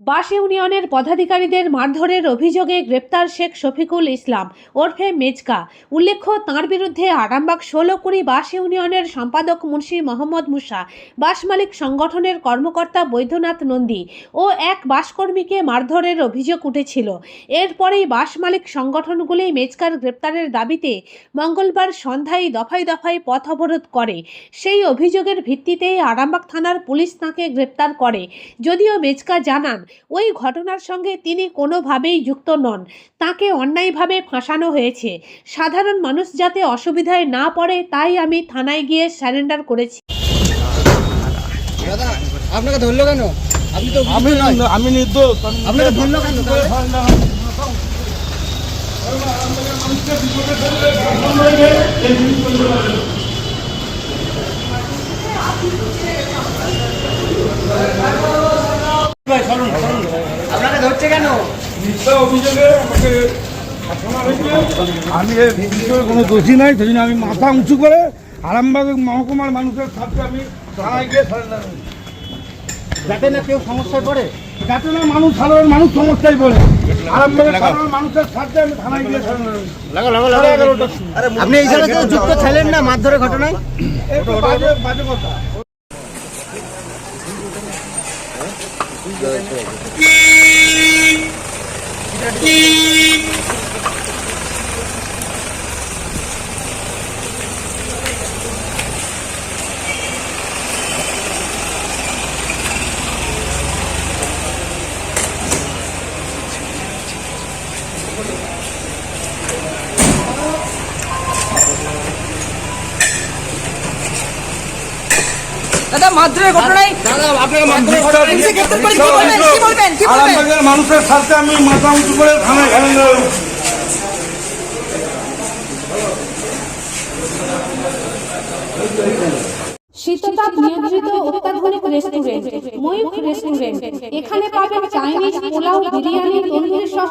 বাস ইউনিয়নের পদাধিকারীদের মারধরের অভিযোগে গ্রেপ্তার শেখ শফিকুল ইসলাম ওরফে মেজকা। উল্লেখ্য, তাঁর বিরুদ্ধে আরামবাগ ষোলো কুড়ি বাস ইউনিয়নের সম্পাদক মুন্সি মোহাম্মদ মুসা, বাস মালিক সংগঠনের কর্মকর্তা বৈদ্যনাথ নন্দী ও এক বাসকর্মীকে মারধরের অভিযোগ উঠেছিল। এরপরেই বাস মালিক সংগঠনগুলি মেজকার গ্রেপ্তারের দাবিতে মঙ্গলবার সন্ধ্যায় দফায় দফায় পথ অবরোধ করে। সেই অভিযোগের ভিত্তিতেই আরামবাগ থানার পুলিশ তাঁকে গ্রেপ্তার করে। যদিও মেজকা জানান ওই ঘটনার সঙ্গে তিনি কোনোভাবেই যুক্ত নন। তাকে অন্যায়ভাবে ফাঁসানো হয়েছে। সাধারণ মানুষ যাতে অসুবিধায় না পড়ে তাই আমি থানায় গিয়ে স্যারেন্ডার করেছি। দাদা আপনাকে ধরলো কেন? আপনি তো আমি। আমি নির্দোষ। আমি আপনাকে ধরলো কেন ধরছে কেন মিথ্যা অভিযোগে আমাকে শাসনা হয়েছে। আমি এর বিষয়ে কোনো দোষী নাই সেই জন্য আমি মাথা উঁচু করে আরামবাগ মহকুমার মানুষের সাথে আমি থানায় গিয়ে সারেন্ডার যাতে না কেউ সমস্যায় পড়ে? যাতে না মানুষ সাধারণ মানুষ সমস্যায় পড়ে। আরামবাগের সাধারণ মানুষের সাথে আমি থানায় গিয়ে সারেন্ডার। আপনি এই জায়গাতে যুক্ত ছিলেন না মারধরের ঘটনায়? বাজে বাজে কথা দাদা মাদ্রের ঘটনায় দাদা আপনাকে পুলিশে গ্রেপ্তার করে কি বলবেন কি বলবেন কি বলবেন? আরামবাগের মানুষের সাথে আমি মাথা উঁচু করে থানায় সারেন্ডার শীততাপ নিয়ন্ত্রিত অত্যাধুনিক রেস্টুরেন্ট ময়ূখ রেস্টুরেন্ট। এখানে পাবেন চাইনিজ পোলাও বিরিয়ানি তন্দুরি সহ